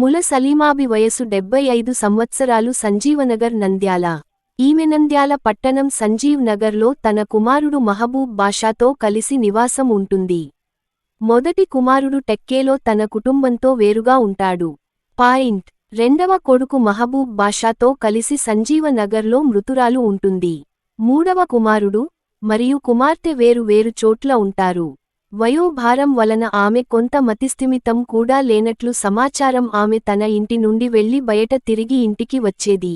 ముల సలీమాబి వయసు డెబ్బై ఐదు సంవత్సరాలు సంజీవనగర్ నంద్యాల. ఈమె నంద్యాల పట్టణం సంజీవ్ నగర్లో తన కుమారుడు మహబూబ్ బాషాతో కలిసి నివాసం ఉంటుంది. మొదటి కుమారుడు టెక్కేలో తన కుటుంబంతో వేరుగా ఉంటాడు. పాయింట్. రెండవ కొడుకు మహబూబ్ బాషాతో కలిసి సంజీవ నగర్లో మృతురాలు ఉంటుంది. మూడవ కుమారుడు మరియు కుమార్తె వేరు వేరు చోట్ల ఉంటారు. వయోభారం వలన ఆమె కొంత మతిస్థిమితం కూడా లేనట్లు సమాచారం ఆమె తన ఇంటి నుండి వెళ్ళి బయట తిరిగి ఇంటికి వచ్చేది.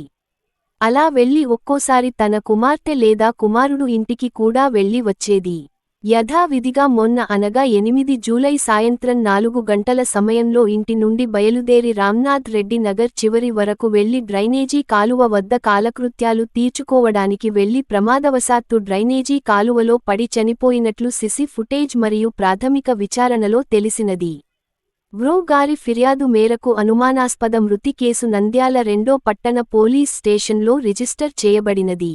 అలా వెళ్ళి ఒక్కోసారి తన కుమార్తె లేదా కుమారుడు ఇంటికి కూడా వెళ్ళి వచ్చేది. యథావిధిగా మొన్న అనగా ఎనిమిది జూలై సాయంత్రం నాలుగు గంటల సమయంలో ఇంటి నుండి బయలుదేరి రామ్నాథ్ రెడ్డి నగర్ చివరి వరకు వెళ్ళి డ్రైనేజీ కాలువ వద్ద కాలకృత్యాలు తీర్చుకోవడానికి వెళ్ళి ప్రమాదవశాత్తు డ్రైనేజీ కాలువలో పడి చనిపోయినట్లు సిసి ఫుటేజ్ మరియు ప్రాథమిక విచారణలో తెలిసినది. వ్రో గారి ఫిర్యాదు మేరకు అనుమానాస్పద మృతి కేసు నంద్యాల రెండో పట్టణ పోలీస్ స్టేషన్లో రిజిస్టర్ చేయబడినది.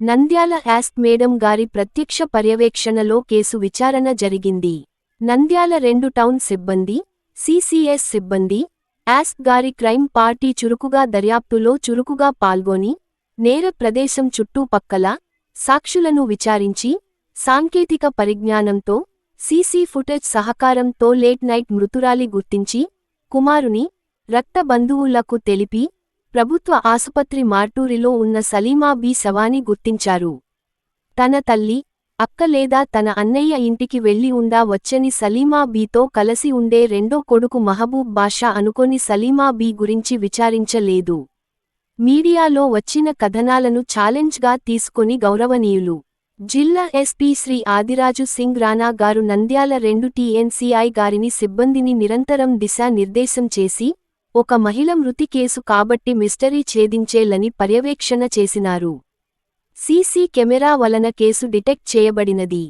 నంద్యాల యాస్క్ మేడం గారి ప్రత్యక్ష పర్యవేక్షణలో కేసు విచారణ జరిగింది. నంద్యాల రెండు టౌన్ సిబ్బంది సిసిఎస్ సిబ్బంది యాస్క్ గారి క్రైమ్ పార్టీ చురుకుగా దర్యాప్తులో చురుకుగా పాల్గొని నేర ప్రదేశం చుట్టుపక్కల సాక్షులను విచారించి సాంకేతిక పరిజ్ఞానంతో సీసీ ఫుటేజ్ సహకారంతో లేట్ నైట్ మృతురాలి గుర్తించి కుమారుని రక్త బంధువులకు తెలిపి ప్రభుత్వ ఆసుపత్రి మార్టూరిలో ఉన్న సలీమా బి శవాని గుర్తించారు. తన తల్లి అక్క లేదా తన అన్నయ్య ఇంటికి వెళ్ళి ఉండా వచ్చని సలీమా బీతో కలసి ఉండే రెండో కొడుకు మహబూబ్ బాషా అనుకొని సలీమా బీ గురించి విచారించలేదు. మీడియాలో వచ్చిన కథనాలను ఛాలెంజ్గా తీసుకొని గౌరవనీయులు. జిల్లా ఎస్పీ శ్రీ ఆదిరాజు సింగ్ రాణా గారు నంద్యాల రెండు టీఎన్సీఐ గారిని సిబ్బందిని నిరంతరం దిశానిర్దేశం చేసి ఒక మహిళ మృతి కేసు కాబట్టి మిస్టరీ ఛేదించేలని పర్యవేక్షణ చేసినారు. సీసీ కెమెరా వలన కేసు డిటెక్ట్ చేయబడినది.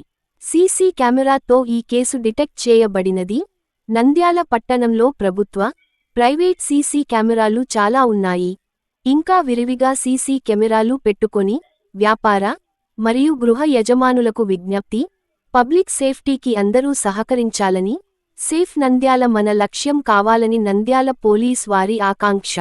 సీసీ కెమెరాతో ఈ కేసు డిటెక్ట్ చేయబడినది. నంద్యాల పట్టణంలో ప్రభుత్వ ప్రైవేట్ సీసీ కెమెరాలు చాలా ఉన్నాయి. ఇంకా విరివిగా సీసీ కెమెరాలు పెట్టుకొని వ్యాపార మరియు గృహ యజమానులకు విజ్ఞప్తి పబ్లిక్ సేఫ్టీకి అందరూ సహకరించాలని సేఫ్ నంద్యాల మన లక్ష్యం కావాలని నంద్యాల పోలీస్ వారి ఆకాంక్ష.